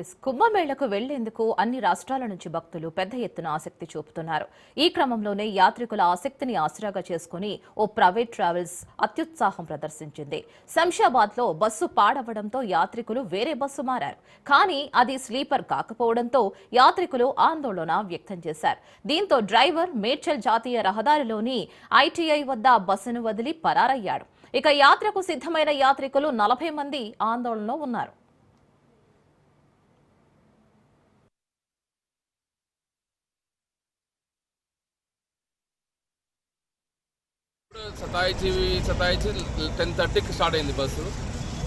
Yes కుంభమేళకు వెళ్ళేందుకు అన్ని రాష్ట్రాల నుంచి భక్తులు పెద్ద ఎత్తున ఆసక్తి చూపుతున్నారు. ఈ క్రమంలోనే యాత్రికుల ఆసక్తిని ఆసరాగా చేసుకుని ఓ ప్రైవేట్ ట్రావెల్స్ అత్యుత్సాహం ప్రదర్శించింది. శంషాబాద్లో బస్సు పాడవడంతో యాత్రికులు వేరే బస్సు మారారు. కానీ అది స్లీపర్ కాకపోవడంతో యాత్రికులు ఆందోళన వ్యక్తం చేశారు. దీంతో డ్రైవర్ మేడ్చల్ జాతీయ రహదారిలోని ఐటీఐ వద్ద బస్సును వదిలి పరారయ్యాడు. ఇక యాత్రకు సిద్ధమైన యాత్రికులు నలభై మంది ఆందోళనలో ఉన్నారు. సతాయిచి సతాయిచి టెన్ థర్టీకి స్టార్ట్ అయింది బస్సు.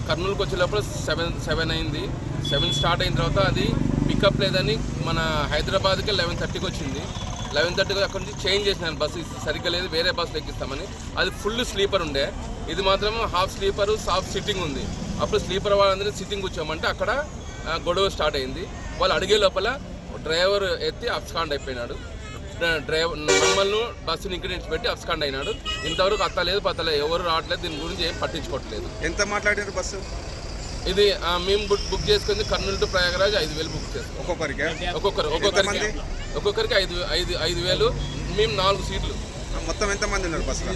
కర్నూలుకి వచ్చేటప్పుడు సెవెన్ సెవెన్ అయింది. సెవెన్ స్టార్ట్ అయిన తర్వాత అది పికప్ లేదని మన హైదరాబాద్కి లెవెన్ థర్టీకి వచ్చింది. లెవెన్ థర్టీకి అక్కడి నుంచి చేంజ్ చేసినాను బస్సు. సరిగ్గా లేదు వేరే బస్సు ఎక్కిస్తామని. అది ఫుల్ స్లీపర్ ఉండే. ఇది మాత్రం హాఫ్ స్లీపర్ హాఫ్ సిట్టింగ్ ఉంది. అప్పుడు స్లీపర్ వాళ్ళందరూ సిట్టింగ్ కూర్చోమంటే అక్కడ గొడవ స్టార్ట్ అయింది. వాళ్ళు అడిగే లోపల డ్రైవర్ ఎత్తి అబ్స్కాండ్ అయిపోయినాడు. డ్రైవర్ మమ్మల్ని బస్సుని ఇక్కడ నుంచి పెట్టి అబ్స్కాండ్ అయినాడు. ఇంతవరకు అత్తలేదు పత్తలేదు ఎవరు రావట్లేదు దీని గురించి ఏం పట్టించుకోవట్లేదు. ఎంత మాట్లాడారు బస్సు? ఇది ఆ, మేము బుక్ బుక్ చేసుకుంది కర్నూలు టు ప్రయాగరాజ్ ఐదు వేలు బుక్ చేసుకున్నాం ఒక్కొక్కరికి? ఒక్కొక్కరు ఒక్కొక్కరికి ఒక్కొక్కరికి ఐదు ఐదు ఐదు వేలు మేము నాలుగు సీట్లు. మొత్తం ఎంత మంది ఉన్నారు బస్సులో?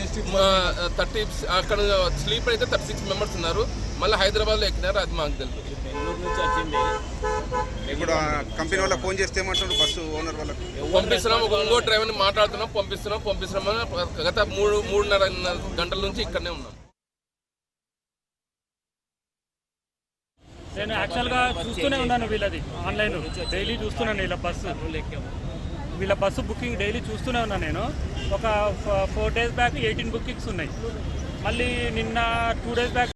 థర్టీ అక్కడ స్లీపర్ అయితే థర్టీ సిక్స్ మెంబర్స్ ఉన్నారు. మళ్ళీ హైదరాబాద్లో ఎక్కినారు అది మాకు తెలుసు. ఇప్పుడు కంపెనీ వాళ్ళ ఫోన్ చేస్తే ఏమంటున్నారు బస్సు ఓనర్ వాళ్ళకి? పంపిస్తున్నాం ఒక ఇంకో డ్రైవర్ని మాట్లాడుతున్నాం పంపిస్తున్నాం పంపిస్తున్నాం గత మూడు మూడున్నర గంటల నుంచి ఇక్కడనే ఉన్నాం. నేను యాక్చువల్గా చూస్తూనే ఉన్నాను వీళ్ళది ఆన్లైన్ డైలీ చూస్తున్నాను వీళ్ళ బస్సు. వీళ్ళ బస్సు బుకింగ్ డైలీ చూస్తూనే ఉన్నాను నేను. ఒక four days back eighteen bookings ఉన్నాయి. మళ్ళీ నిన్న టూ డేస్ బ్యాక్